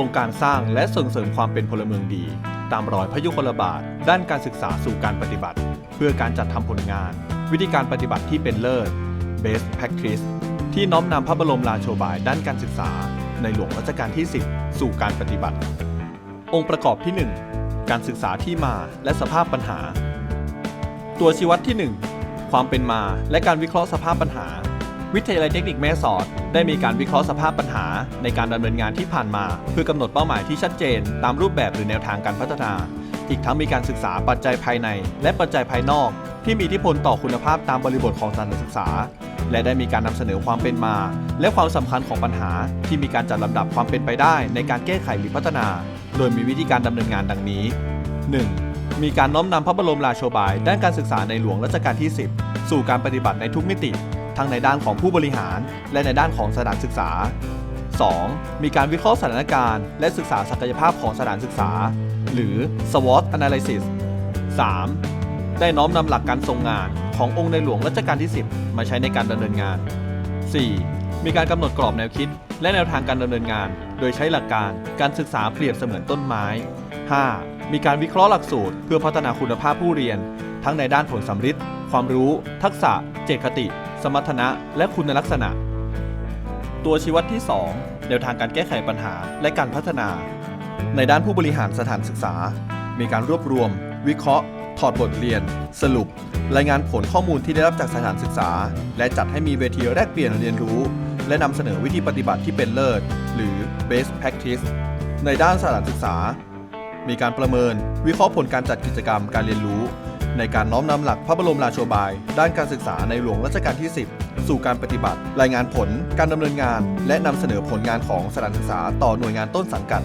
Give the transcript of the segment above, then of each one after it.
ครงการสร้างและส่งเสริมความเป็นพลเมืองดี ตามรอยพยุคลบาท ด้านการศึกษาสู่การปฏิบัติ เพื่อการจัดทำผลงาน วิธีการปฏิบัติที่เป็นเลิศ Best Practice ที่น้อมนำพระบรมราโชบายด้านการศึกษา ในหลวงรัชกาลที่ 10 สู่การปฏิบัติ องค์ประกอบที่ 1 การศึกษาที่มาและสภาพปัญหา ตัวชี้วัดที่ 1 ความเป็นมาและการวิเคราะห์สภาพปัญหา วิทยาลัยเทคนิคแม่สอด ได้มีการวิเคราะห์สภาพปัญหา ในการดำเนินงานที่ผ่านมา เพื่อกำหนดเป้าหมายที่ชัดเจน ตามรูปแบบหรือแนวทางการพัฒนา อีกทั้งมีการศึกษาปัจจัยภายใน และปัจจัยภายนอก ที่มีอิทธิพลต่อคุณภาพตามบริบทของสถานศึกษา และได้มีการนำเสนอความเป็นมา และความสำคัญของปัญหา ที่มีการจัดลำดับความเป็นไปได้ ในการแก้ไขหรือพัฒนา โดยมีวิธีการดำเนินงานดังนี้ 1. มีการน้อมนำพระบรมราโชบาย ด้านการศึกษาในหลวงรัชกาลที่ 10 สู่การปฏิบัติในทุกมิติ ทั้งในด้านของผู้บริหาร และในด้านของสถานศึกษา 2. มีการวิเคราะห์สถานการณ์ และศึกษาศักยภาพของสถานศึกษา หรือ SWOT analysis 3. ได้น้อมนำหลักการทรงงานขององค์ในหลวงรัชกาลที่ 10 มาใช้ในการดำเนินงาน 4. มีการกำหนดกรอบแนวคิด และแนวทางการดำเนินงาน โดยใช้หลักการการศึกษาเปรียบเสมือนต้นไม้ 5. มีการวิเคราะห์หลักสูตร เพื่อพัฒนาคุณภาพผู้เรียน ทั้งในด้านผลสัมฤทธิ์ความรู้ ทักษะ เจตคติ สมรรถนะและคุณลักษณะ ตัวชี้วัดที่ 2 แนวทางการแก้ไขปัญหาและการพัฒนา ในด้านผู้บริหารสถานศึกษา มีการรวบรวม วิเคราะห์ ถอดบทเรียน สรุป รายงานผลข้อมูลที่ได้รับจากสถานศึกษา และจัดให้มีเวทีแลกเปลี่ยนเรียนรู้ และนำเสนอวิธีปฏิบัติที่เป็นเลิศ หรือ best practice ในด้านสถานศึกษา มีการประเมิน วิเคราะห์ผลการจัดกิจกรรมการเรียนรู้ ในการน้อมนำหลักพระบรมราโชบาย ด้านการศึกษาในหลวงรัชกาลที่ 10 สู่การปฏิบัติ รายงานผล การดำเนินงาน และนำเสนอผลงานของสถานศึกษาต่อหน่วยงานต้นสังกัด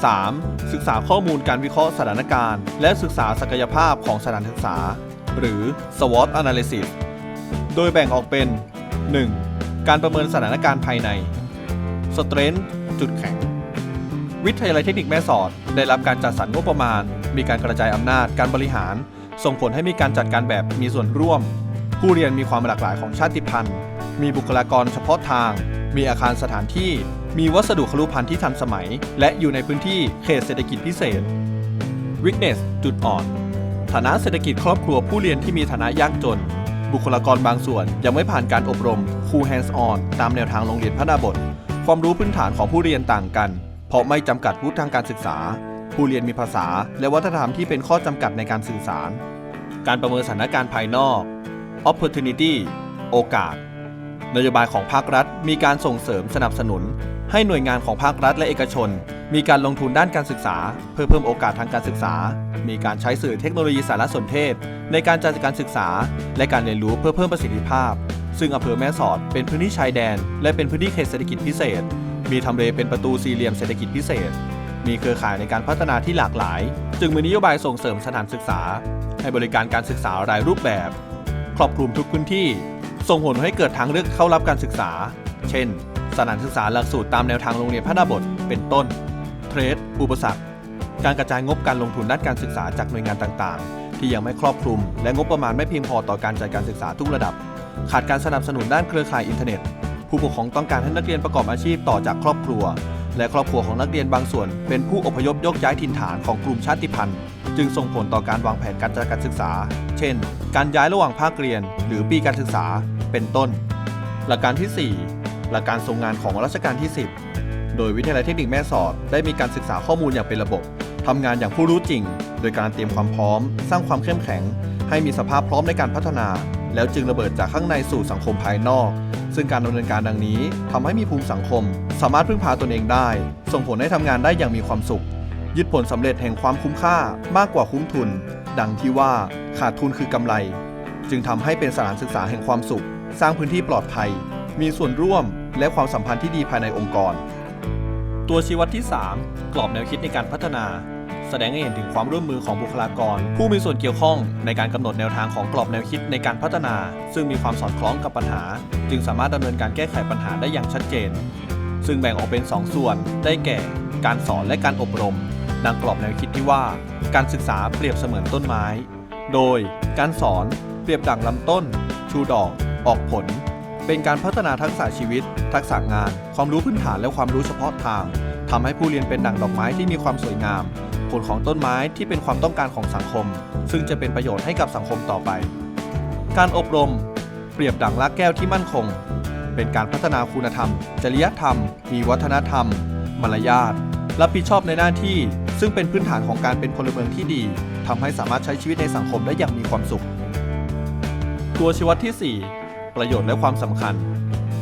3. ศึกษาข้อมูลการวิเคราะห์สถานการณ์ และศึกษาศักยภาพของสถานศึกษา หรือ SWOT analysis โดยแบ่งออกเป็น 1. การประเมินสถานการณ์ภายใน Strength จุดแข็ง วิทยาลัยเทคนิคแม่สอด ได้รับการจัดสรรงบประมาณ มีการกระจายอำนาจการบริหาร ส่งผลให้มีการจัดการแบบมีส่วนร่วม ผู้เรียนมีความหลากหลายของชาติพันธุ์ มีบุคลากรเฉพาะทาง มีอาคารสถานที่ มีวัสดุคลุภัณฑ์ที่ทันสมัย และอยู่ในพื้นที่เขตเศรษฐกิจพิเศษ weakness จุดอ่อน ฐานะเศรษฐกิจครอบครัวผู้เรียนที่มีฐานะยากจน บุคลากรบางส่วนยังไม่ผ่านการอบรม Cool Hands On ตามแนวทางโรงเรียนพระดาบท ความรู้พื้นฐานของผู้เรียนต่างกัน เพราะไม่จำกัดวุฒิทางการศึกษา ผู้เรียนมีภาษา และวัฒนธรรมที่เป็นข้อจำกัดในการสื่อสาร การประเมินสถานการณ์ภายนอก opportunity โอกาส นโยบายของภาครัฐ มีการส่งเสริมสนับสนุน ให้หน่วยงานของภาครัฐและเอกชน มีการลงทุนด้านการศึกษา เพื่อเพิ่มโอกาสทางการศึกษา มีการใช้สื่อเทคโนโลยีสารสนเทศ ในการจัดการศึกษา และการเรียนรู้เพื่อเพิ่มประสิทธิภาพ ซึ่งอำเภอแม่สอดเป็นพื้นที่ชายแดน และเป็นพื้นที่เขตเศรษฐกิจพิเศษ มีทำเลเป็นประตูสี่เหลี่ยมเศรษฐกิจพิเศษ มีเครือข่ายในการพัฒนาที่หลากหลาย จึงมีนโยบายส่งเสริมสถานศึกษา ให้บริการการศึกษารายรูปแบบ ครอบคลุมทุกพื้นที่ ส่งผลให้เกิดทางเลือกเข้ารับการศึกษา เช่น สถานศึกษาหลักสูตรตามแนวทางโรงเรียนพระดาบทเป็นต้น เทรด อุปสรรค การกระจายงบการลงทุนด้านการศึกษาจากหน่วยงานต่างๆ ที่ยังไม่ครอบคลุม และงบประมาณไม่เพียงพอต่อการจัดการศึกษาทุกระดับ ขาดการสนับสนุนด้านเครือข่ายอินเทอร์เน็ต ผู้ปกครองต้องการให้นักเรียนประกอบอาชีพต่อจากครอบครัว และครอบครัวของนักเรียนบางส่วน เป็นผู้อพยพยกย้ายถิ่นฐานของกลุ่มชาติพันธุ์ จึงส่งผลต่อการวางแผนการจัดการศึกษา เช่น การย้ายระหว่างภาคเรียน หรือปีการศึกษาเป็นต้น หลักการที่ 4 หลักการทรงงานของรัชกาลที่ 10 โดยวิทยาลัยเทคนิคแม่สอดได้มีการศึกษาข้อมูลอย่างเป็นระบบทำงานอย่างผู้รู้จริง โดยการเตรียมความพร้อม สร้างความเข้มแข็ง ให้มีสภาพพร้อมในการพัฒนา แล้วจึงระเบิดจากข้างในสู่สังคมภายนอก ซึ่งการดำเนินการดังนี้ทำให้มีภูมิสังคม สามารถพึ่งพาตนเองได้ ส่งผลให้ทำงานได้อย่างมีความสุข ยึดผลสำเร็จแห่งความคุ้มค่ามากกว่าคุ้มทุน ดังที่ว่าขาดทุนคือกำไร จึงทำให้เป็นสถานศึกษาแห่งความสุข สร้างพื้นที่ปลอดภัย มีส่วนร่วม และความสัมพันธ์ที่ดีภายในองค์กร ตัวชี้วัดที่ 3 กรอบแนวคิดในการพัฒนา แสดงให้เห็นถึงความร่วมมือของบุคลากร ผู้มีส่วนเกี่ยวข้องในการกำหนดแนวทางของกรอบแนวคิดในการพัฒนา ซึ่งมีความสอดคล้องกับปัญหา จึงสามารถดำเนินการแก้ไขปัญหาได้อย่างชัดเจน ซึ่งแบ่งออกเป็น2ส่วน ได้แก่ การสอนและการอบรม ดังกรอบแนวคิดที่ว่า การศึกษาเปรียบเสมือนต้นไม้ โดยการสอนเปรียบดั่งลำต้น ชูดอก ออกผล เป็นการพัฒนาทักษะชีวิต ทักษะงาน ความรู้พื้นฐานและความรู้เฉพาะทางทำให้ผู้เรียนเป็นดั่งดอกไม้ที่มีความสวยงาม ผลของต้นไม้ที่เป็นความต้องการของสังคม ซึ่งจะเป็นประโยชน์ให้กับสังคมต่อไป การอบรม เปรียบดั่งรากแก้วที่มั่นคง เป็นการพัฒนาคุณธรรม จริยธรรม มีวัฒนธรรม มารยาทรับผิดชอบในหน้าที่ ซึ่งเป็นพื้นฐานของการเป็นพลเมืองที่ดีทำให้สามารถใช้ชีวิตในสังคมได้อย่างมีความสุข ตัวชี้วัดที่ 4 ประโยชน์และความสำคัญ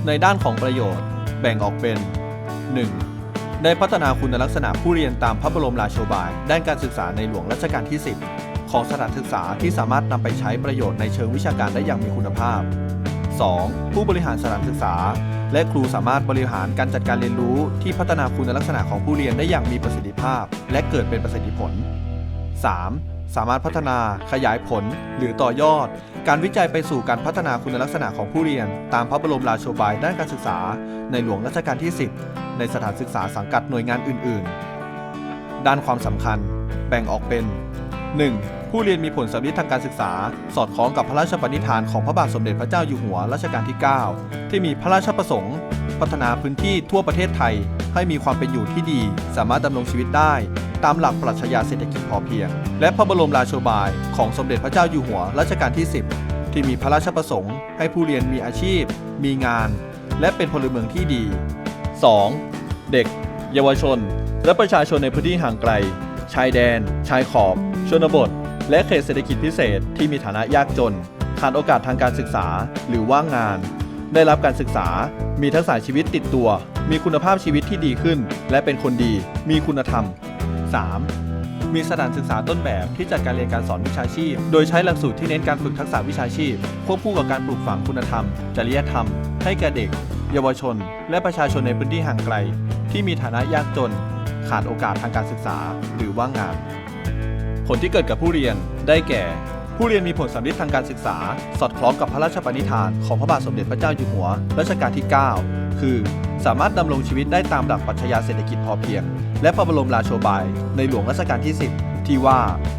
ในด้านของประโยชน์ แบ่งออกเป็น 1. ได้พัฒนาคุณลักษณะผู้เรียนตามพระบรมราโชบาย ด้านการศึกษาในหลวงรัชกาลที่ 10 ของสถานศึกษาที่สามารถนำไปใช้ประโยชน์ในเชิงวิชาการได้อย่างมีคุณภาพ 2. ผู้บริหารสถานศึกษา และครูสามารถบริหารการจัดการเรียนรู้ ที่พัฒนาคุณลักษณะของผู้เรียนได้อย่างมีประสิทธิภาพ และเกิดเป็นประสิทธิผล 3. สามารถพัฒนาขยายผล หรือต่อยอด การวิจัยไปสู่การพัฒนาคุณลักษณะของผู้เรียน ตามพระบรมราโชบายด้านการศึกษา ในหลวงรัชกาลที่ 10 ในสถานศึกษาสังกัดหน่วยงานอื่น ๆ ด้านความสำคัญ แบ่งออกเป็น 1. ผู้เรียนมีผลสำลิดทางการศึกษา สอดคล้องกับพระราชปณิธานของพระบาทสมเด็จพระเจ้าอยู่หัวรัชกาลที่ 9 ที่มีพระราชประสงค์ พัฒนาพื้นที่ทั่วประเทศไทย ให้มีความเป็นอยู่ที่ดี สามารถดำรงชีวิตได้ ตามหลักปรัชญาเศรษฐกิจพอเพียง และพระบรมราโชบายของสมเด็จพระเจ้าอยู่หัวรัชกาลที่ 10 ที่มีพระราชประสงค์ให้ผู้เรียนมีอาชีพ มีงาน และเป็นพลเมืองที่ดี 2. เด็ก เยาวชน และประชาชนในพื้นที่ห่างไกล ชายแดน ชายขอบ ชนบท และเขตเศรษฐกิจพิเศษที่มีฐานะยากจน ขาดโอกาสทางการศึกษา หรือว่างงาน ได้รับการศึกษา มีทักษะชีวิตติดตัว มีคุณภาพชีวิตที่ดีขึ้น และเป็นคนดี มีคุณธรรม 3. มีสถานศึกษาต้นแบบที่จัดการเรียนการสอนวิชาชีพ โดยใช้หลักสูตรที่เน้นการฝึกทักษะวิชาชีพ ควบคู่กับการปลูกฝังคุณธรรม จริยธรรม ให้แก่เด็ก เยาวชน และประชาชนในพื้นที่ห่างไกล ที่มีฐานะยากจน ขาดโอกาสทางการศึกษา หรือว่างงาน ผลที่เกิดกับผู้เรียนได้แก่ ผู้เรียนมีผลสำลิดทางการศึกษา สอดคล้องกับพระราชปณิธานของพระบาทสมเด็จพระเจ้าอยู่หัวรัชกาลที่ 9 คือ สามารถดำรงชีวิตได้ตามหลักปรัชญาเศรษฐกิจพอเพียง และพระบรมราโชบาย ในหลวงรัชกาลที่ 10 ที่ว่า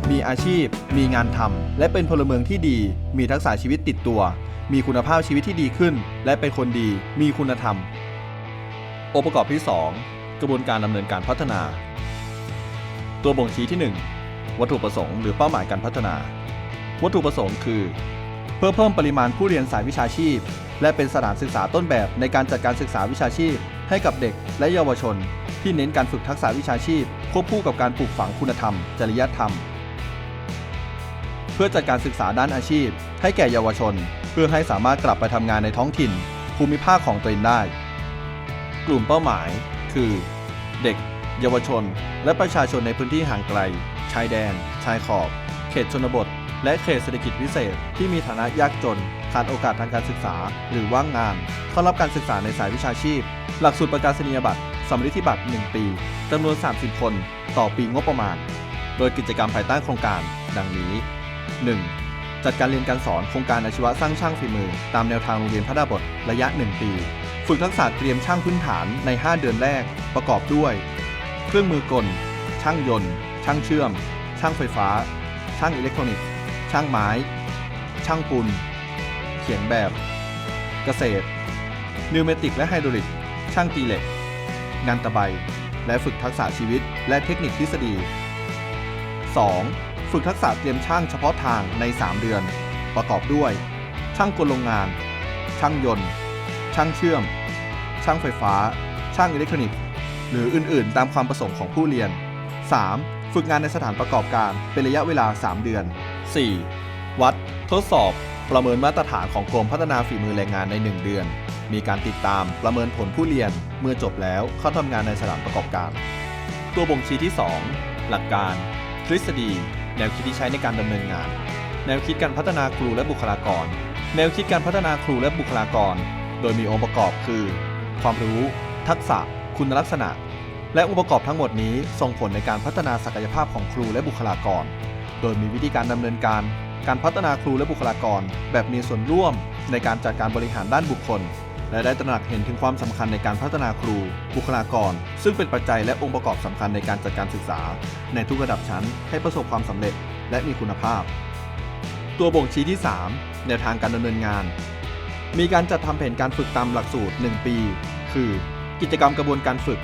มีอาชีพ มีงานทำและเป็นพลเมืองที่ดี มีทักษะชีวิตติดตัว มีคุณภาพชีวิตที่ดีขึ้น และเป็นคนดี มีคุณธรรม องค์ประกอบที่ 2 กระบวนการดำเนินการพัฒนา ตัวบ่งชี้ที่ 1 วัตถุประสงค์หรือเป้าหมายการพัฒนา วัตถุประสงค์คือ เพื่อเพิ่มปริมาณผู้เรียนสายวิชาชีพ และเป็นสถานศึกษาต้นแบบในการจัดการศึกษาวิชาชีพ ให้กับเด็กและเยาวชน ที่เน้นการฝึกทักษะวิชาชีพ ควบคู่กับการปลูกฝังคุณธรรม จริยธรรม เพื่อจัดการศึกษาด้านอาชีพ ให้แก่เยาวชน เพื่อให้สามารถกลับไปทำงานในท้องถิ่น ภูมิภาคของตัวเองได้ กลุ่มเป้าหมาย คือ เด็ก เยาวชน และประชาชนในพื้นที่ห่างไกล ชายแดน ชายขอบ เขตชนบท และเขตเศรษฐกิจพิเศษ ที่มีฐานะยากจน ขาดโอกาสทางการศึกษา หรือว่างงาน เข้ารับการศึกษาในสายวิชาชีพ หลักสูตรประกาศนียบัตรสำริธิบัตร 1 ปีจำนวน 30 คน ต่อปีงบประมาณ โดยกิจกรรมภายใต้โครงการ ดังนี้ 1. จัดการเรียนการสอนโครงการอาชีวะสร้างช่างฝีมือ ตามแนวทางโรงเรียนพระดาบทระยะ 1 ปี ฝึกทักษะเตรียมช่างพื้นฐานใน 5 เดือนแรก ประกอบด้วย เครื่องมือกล ช่างยนต์ ช่างเชื่อม ช่างไฟฟ้า ช่างอิเล็กทรอนิกส์ ช่างไม้ ช่างปูนเขียนแบบ เกษตร นิวเมติกและไฮดรอลิก ช่างตีเหล็ก งานตะไบ และฝึกทักษะชีวิต และเทคนิคทฤษฎี 2. ฝึกทักษะเตรียมช่างเฉพาะทางใน 3 เดือน ประกอบด้วย ช่างกลโรงงาน ช่างยนต์ ช่างเชื่อม ช่างไฟฟ้า ช่างอิเล็กทรอนิกส์ หรืออื่น ๆ ตามความประสงค์ของผู้เรียน 3. ฝึกงานในสถานประกอบการเป็นระยะเวลา 3 เดือน 4. วัด ทดสอบ ประเมินมาตรฐานของกรมพัฒนาฝีมือแรงงานใน 1 เดือน มีการติดตามประเมินผลผู้เรียนเมื่อจบแล้วเข้าทำงานในสถานประกอบการ ตัวบ่งชี้ที่ 2 หลักการ ทฤษฎี แนวคิดที่ใช้ในการดำเนินงาน แนวคิดการพัฒนาครูและบุคลากร แนวคิดการพัฒนาครูและบุคลากร โดยมีองค์ประกอบคือ ความรู้ ทักษะ คุณลักษณะ และองค์ประกอบทั้งหมดนี้ส่งผลในการพัฒนาศักยภาพของครูและบุคลากร โดยมีวิธีการดำเนินการ การพัฒนาครูและบุคลากร แบบมีส่วนร่วมในการจัดการบริหารด้านบุคคล และได้ตระหนักเห็นถึงความสำคัญในการพัฒนาครู บุคลากร ซึ่งเป็นปัจจัยและองค์ประกอบสำคัญในการจัดการศึกษา ในทุกระดับชั้นให้ประสบความสำเร็จ และมีคุณภาพ ตัวบ่งชี้ที่ 3 แนวทางการดำเนินงาน มีการจัดทำแผนการฝึกตามหลักสูตร 1 ปี คือ กิจกรรมกระบวนการฝึก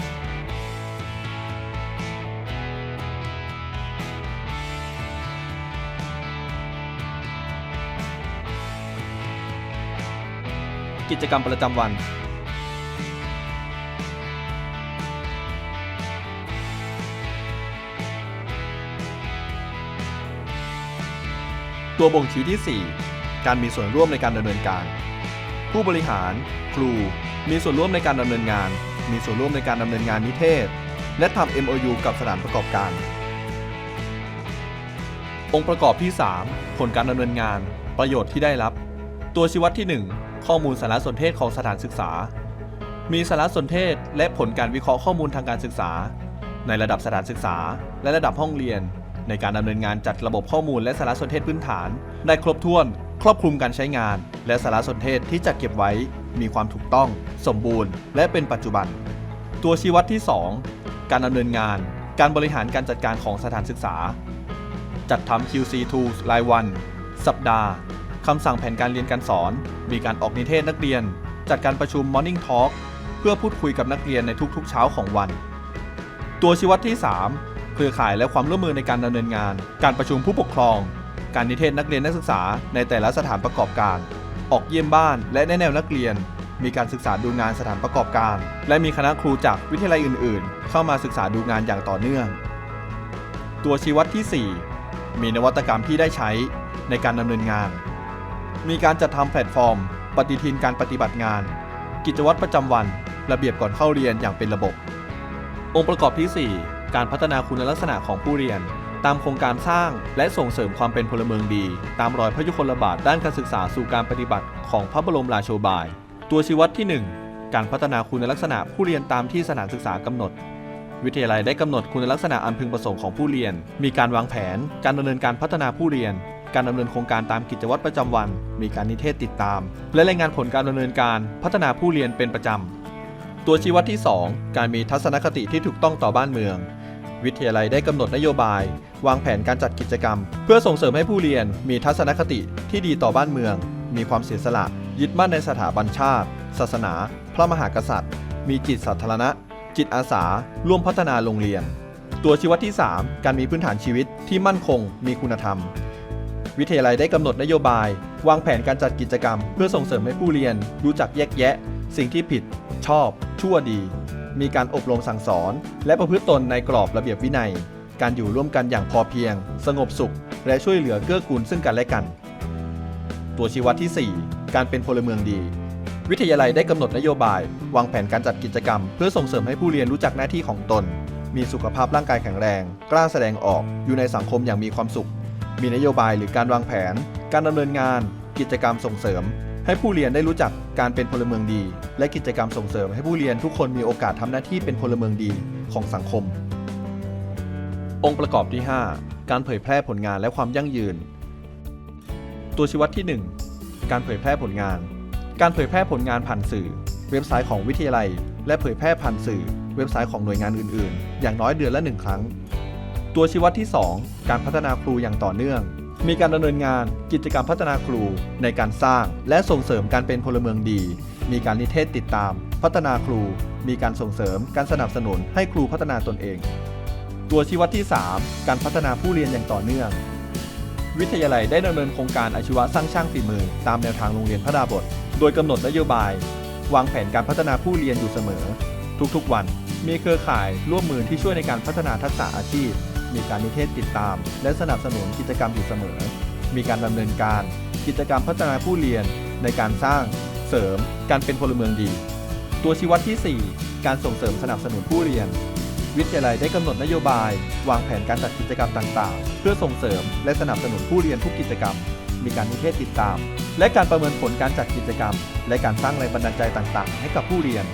กิจกรรมประจำวัน ตัวบ่งชี้ที่ 4 การมีส่วนร่วมในการดำเนินการ ผู้บริหาร ครู มีส่วนร่วมในการดำเนินงาน มีส่วนร่วมในการดำเนินงานนิเทศ และทำ MOU กับสถานประกอบการ องค์ประกอบที่ 3 ผลการดำเนินงาน ประโยชน์ที่ได้รับ ตัวชี้วัดที่ 1 ข้อมูลสารสนเทศของสถานศึกษา มีสารสนเทศและผลการวิเคราะห์ข้อมูลทางการศึกษา ในระดับสถานศึกษา และระดับห้องเรียน ในการดำเนินงานจัดระบบข้อมูลและสารสนเทศพื้นฐาน ได้ครบถ้วน ครอบคลุมการใช้งาน และสารสนเทศที่จัดเก็บไว้ มีความถูกต้อง สมบูรณ์ และเป็นปัจจุบัน ตัวชี้วัดที่ 2 การดำเนินงาน การบริหารการจัดการของสถานศึกษา จัดทำ QC Tools รายวัน สัปดาห์ คำสั่งแผนการเรียนการสอน มีการออกนิเทศนักเรียน จัดการประชุม Morning Talk เพื่อพูดคุยกับนักเรียนในทุกๆ เช้าของวัน ตัวชี้วัดที่ 3 เครือข่ายและความร่วมมือในการดำเนินงาน การประชุมผู้ปกครอง การนิเทศนักเรียนนักศึกษาในแต่ละสถานประกอบการ ออกเยี่ยมบ้านและแนะแนวนักเรียน มีการศึกษาดูงานสถานประกอบการ และมีคณะครูจากวิทยาลัยอื่น ๆ เข้ามาศึกษาดูงานอย่างต่อเนื่อง ตัวชี้วัดที่ 4 มีนวัตกรรมที่ได้ใช้ในการดำเนินงาน มีการจัดทำแพลตฟอร์ม ปฏิทินการปฏิบัติงาน กิจวัตรประจำวัน ระเบียบก่อนเข้าเรียนอย่างเป็นระบบ องค์ประกอบที่ 4 การพัฒนาคุณลักษณะของผู้เรียน ตามโครงการสร้างและส่งเสริมความเป็นพลเมืองดี ตามรอยพระยุคลบาทด้านการศึกษาสู่การปฏิบัติของพระบรมราโชบาย ตัวชี้วัดที่ 1 การพัฒนาคุณลักษณะผู้เรียนตามที่สถานศึกษากำหนดวิทยาลัยได้กำหนดคุณลักษณะอันพึงประสงค์ของผู้เรียน มีการวางแผน การดำเนินการพัฒนาผู้เรียน การดำเนินโครงการตามกิจวัตรประจำวัน มีการนิเทศติดตาม และรายงานผลการดำเนินการพัฒนาผู้เรียนเป็นประจำตัวชี้วัดที่ 2 การมีทัศนคติที่ถูกต้องต่อบ้านเมือง วิทยาลัยได้กำหนดนโยบาย วางแผนการจัดกิจกรรม เพื่อส่งเสริมให้ผู้เรียน มีทัศนคติที่ดีต่อบ้านเมือง มีความเสียสละ ยึดมั่นในสถาบันชาติ ศาสนา พระมหากษัตริย์ มีจิตสาธารณะ จิตอาสา ร่วมพัฒนาโรงเรียน ตัวชี้วัดที่ 3 การมีพื้นฐานชีวิตที่มั่นคง มีคุณธรรม วิทยาลัยได้กำหนดนโยบาย วางแผนการจัดกิจกรรม เพื่อส่งเสริมให้ผู้เรียน รู้จักแยกแยะ สิ่งที่ผิด ชอบ ชั่วดี มีการอบรมสั่งสอน และประพฤติตนในกรอบระเบียบวินัย การอยู่ร่วมกันอย่างพอเพียง สงบสุข และช่วยเหลือเกื้อกูลซึ่งกันและกัน ตัวชี้วัดที่ 4 การเป็นพลเมืองดี วิทยาลัยได้กำหนดนโยบาย วางแผนการจัดกิจกรรม เพื่อส่งเสริมให้ผู้เรียนรู้จักหน้าที่ของตน มีสุขภาพร่างกายแข็งแรง กล้าแสดงออก อยู่ในสังคมอย่างมีความสุข มีนโยบายหรือการวางแผน การดำเนินงาน กิจกรรมส่งเสริม ให้ผู้เรียนได้รู้จักการเป็นพลเมืองดี และกิจกรรมส่งเสริม ให้ผู้เรียนทุกคนมีโอกาสทำหน้าที่เป็นพลเมืองดีของสังคม องค์ประกอบที่ 5 การเผยแพร่ผลงานและความยั่งยืน ตัวชี้วัดที่ 1 การเผยแพร่ผลงาน การเผยแพร่ผลงานผ่านสื่อ เว็บไซต์ของวิทยาลัย และเผยแพร่ผ่านสื่อ เว็บไซต์ของหน่วยงานอื่น ๆ อย่างน้อยเดือนละหนึ่งครั้ง ตัวชี้วัดที่ 2 การพัฒนาครูอย่างต่อเนื่อง มีการดำเนินงานกิจกรรมพัฒนาครูในการสร้าง และส่งเสริมการเป็นพลเมืองดี มีการนิเทศติดตาม พัฒนาครู มีการส่งเสริม การสนับสนุนให้ครูพัฒนาตนเอง ตัวชี้วัดที่ 3 การพัฒนาผู้เรียนอย่างต่อเนื่อง วิทยาลัยได้ดำเนินโครงการอาชีวะสร้างช่างฝีมือ ตามแนวทางโรงเรียนพระดาบท โดยกำหนดนโยบาย วางแผนการพัฒนาผู้เรียนอยู่เสมอ ทุกๆวัน มีเครือข่ายร่วมมือที่ช่วยในการพัฒนาทักษะอาชีพ มีการนิเทศติดตาม และสนับสนุนกิจกรรมอยู่เสมอ มีการดำเนินการ กิจกรรมพัฒนาผู้เรียน ในการสร้างเสริมการเป็นพลเมืองดี ตัวชี้วัดที่ 4 การส่งเสริมสนับสนุนผู้เรียน วิทยาลัยได้กำหนดนโยบาย วางแผนการจัดกิจกรรมต่างๆ เพื่อส่งเสริมและสนับสนุนผู้เรียนทุกกิจกรรม มีการนิเทศติดตาม และการประเมินผลการจัดกิจกรรม และการสร้างแรงบันดาลใจต่างๆ ให้กับผู้เรียน